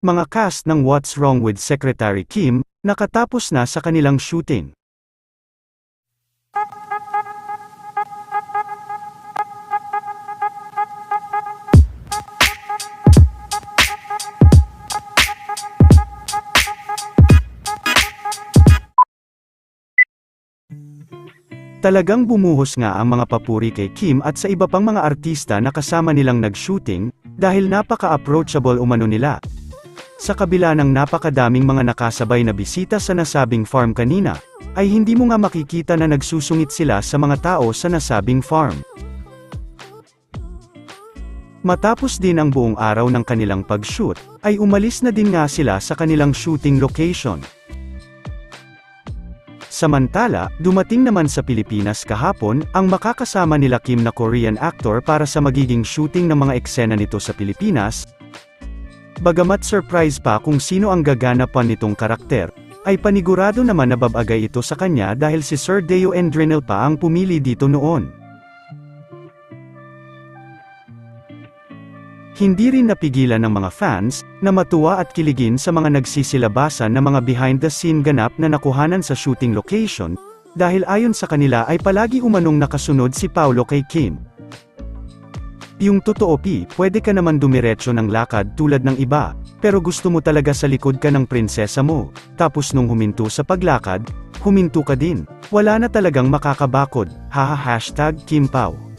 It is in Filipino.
mga cast ng What's Wrong with Secretary Kim, nakatapos na sa kanilang shooting. Talagang bumuhos nga ang mga papuri kay Kim at sa iba pang mga artista na kasama nilang nag-shooting, dahil napaka-approachable umano nila. Sa kabila ng napakadaming mga nakasabay na bisita sa nasabing farm kanina, ay hindi mo nga makikita na nagsusungit sila sa mga tao sa nasabing farm. Matapos din ang buong araw ng kanilang pag-shoot, ay umalis na din nga sila sa kanilang shooting location. Samantala, dumating naman sa Pilipinas kahapon, ang makakasama nila Kim na Korean actor para sa magiging shooting ng mga eksena nito sa Pilipinas. Bagamat surprise pa kung sino ang gaganapan nitong karakter, ay panigurado naman na babagay ito sa kanya dahil si Sir Deo Endrinel pa ang pumili dito noon. Hindi rin napigilan ng mga fans, na matuwa at kiligin sa mga nagsisilabasan na mga behind-the-scene ganap na nakuhanan sa shooting location, dahil ayon sa kanila ay palagi umanong nakasunod si Paulo kay Kim. Yung totoo pi, pwede ka naman dumiretso ng lakad tulad ng iba, pero gusto mo talaga sa likod ka ng prinsesa mo, tapos nung huminto sa paglakad, huminto ka din. Wala na talagang makakabakod, haha hashtag Kim Pao.